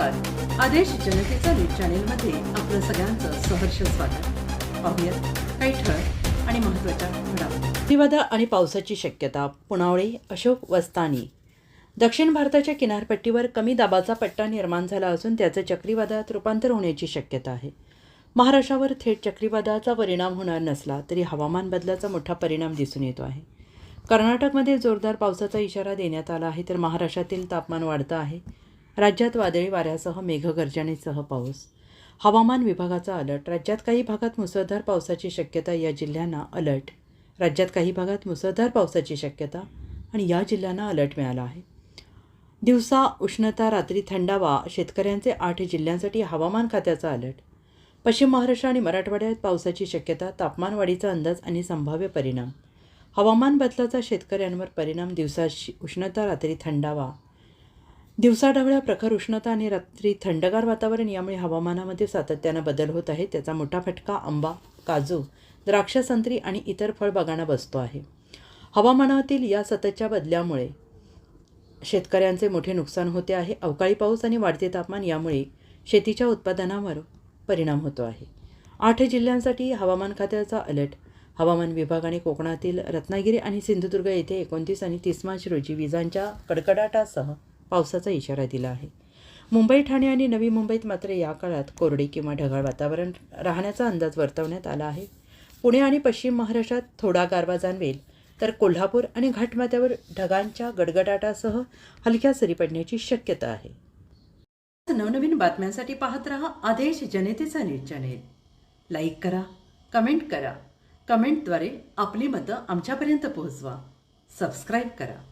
आदेश जनतेचा न्यूज चॅनेलमध्ये आपलं सगळ्यांचं सहर्ष स्वागत. पाहूयात काही ठळक आणि महत्त्वाच्या घडामोडी. चक्रीवादळ आणि पावसाची शक्यता पुनावळे अशोक वस्तानी. दक्षिण भारताच्या किनारपट्टीवर कमी दाबाचा पट्टा निर्माण झाला असून त्याचं चक्रीवादळात रूपांतर होण्याची शक्यता आहे. महाराष्ट्रावर थेट चक्रीवादळाचा परिणाम होणार नसला तरी हवामान बदलाचा मोठा परिणाम दिसून येतो आहे. कर्नाटकमध्ये जोरदार पावसाचा इशारा देण्यात आला आहे तर महाराष्ट्रातील तापमान वाढतं आहे. राज्यात वादळी वाऱ्यासह मेघगर्जनेसह पाऊस. हवामान विभागाचा अलर्ट. राज्यात काही भागात मुसळधार पावसाची शक्यता या जिल्ह्यांना अलर्ट. राज्यात काही भागात मुसळधार पावसाची शक्यता आणि या जिल्ह्यांना अलर्ट मिळाला आहे. दिवसा उष्णता रात्री थंडावा शेतकऱ्यांचे आठ जिल्ह्यांसाठी हवामान खात्याचा अलर्ट. पश्चिम महाराष्ट्र आणि मराठवाड्यात पावसाची शक्यता तापमानवाढीचा अंदाज आणि संभाव्य परिणाम. हवामान बदलाचा शेतकऱ्यांवर परिणाम दिवसाची उष्णता रात्री थंडावा दिवसाढवळ्या प्रखर उष्णता आणि रात्री थंडगार वातावरण यामुळे हवामानामध्ये सातत्यानं बदल होत आहे त्याचा मोठा फटका आंबा काजू द्राक्ष संत्री आणि इतर फळबागांना बसतो आहे. हवामानातील या सततच्या बदल्यामुळे शेतकऱ्यांचे मोठे नुकसान होते आहे. अवकाळी पाऊस आणि वाढते तापमान यामुळे शेतीच्या उत्पादनावर परिणाम होतो आहे. आठ जिल्ह्यांसाठी हवामान खात्याचा अलर्ट. हवामान विभागाने कोकणातील रत्नागिरी आणि सिंधुदुर्ग येथे एकोणतीस आणि तीस मार्च रोजी विजांच्या कडकडाटासह पावसाचा इशारा दिला आहे. मुंबई ठाणे आणि नवी मुंबईत मात्र या काळात कोरडे किंवा ढगाळ वातावरण राहण्याचा अंदाज वर्तवण्यात आला आहे. पुणे आणि पश्चिम महाराष्ट्रात थोडा गारवा जाणवेल तर कोल्हापूर आणि घाटमाथ्यावर ढगांच्या गडगडाटासह हलक्या सरी पडण्याची शक्यता आहे. नवनवीन बातम्यांसाठी पाहत रहा आदेश जनतेचा न्यूज चॅनेल. लाईक करा कमेंट करा. कमेंटद्वारे आपली मतं आमच्यापर्यंत पोहोचवा. सबस्क्राईब करा.